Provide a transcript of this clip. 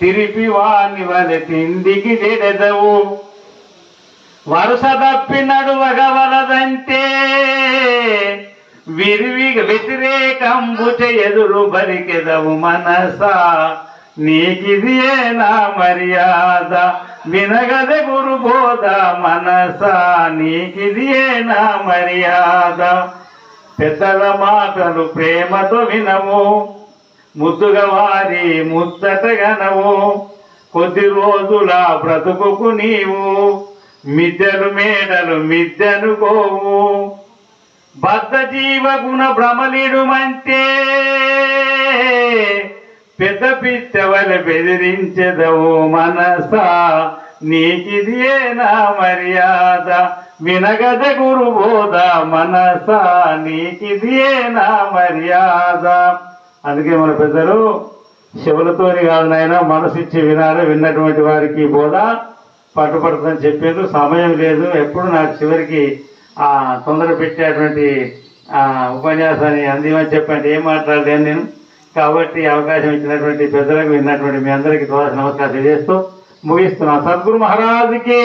తిరిపి వాని వలె తిండికి చెడెదవు వరుస తప్పి నడువగవలదంటే విరివి వ్యతిరేకంబు ఎదురు బరికెదవు మనసా. నీకిది నా మర్యాద? వినగద గురు బోధ మనసా. నీకిది నా మర్యాద? పెద్దల మాటలు ప్రేమతో వినము. ముద్దుగా వారి ముచ్చటగనవు కొద్ది రోజుల బ్రతుకుకు నీవు మిద్దెలు మేడలు మిద్దెనుకోవు బద్ధ జీవ గుణ భ్రమలిడుమంటే పెద్ద పిచ్చవల బెదిరించెదవు మనసా. నీకిది నా మర్యాద? వినగద గురు బోధ మనసా. నీకిది నా మర్యాద? అందుకే మన పెద్దలు శివులతోని కాదు నాయన మనసు ఇచ్చి వినాలి విన్నటువంటి వారికి బోధ పట్టుపడుతుందని చెప్పారు సమయం లేదు. ఎప్పుడు నాకు చివరికి ఆ తొందర పెట్టేటువంటి ఉపన్యాసాన్ని అందిమని చెప్పండి ఏం మాట్లాడలేను నేను. కాబట్టి అవకాశం ఇచ్చినటువంటి పెద్దలకు విన్నటువంటి మీ అందరికీ తోసిన నమస్కారం తెలియజేస్తూ ముగిస్తున్నాను సద్గురు మహారాజుకి.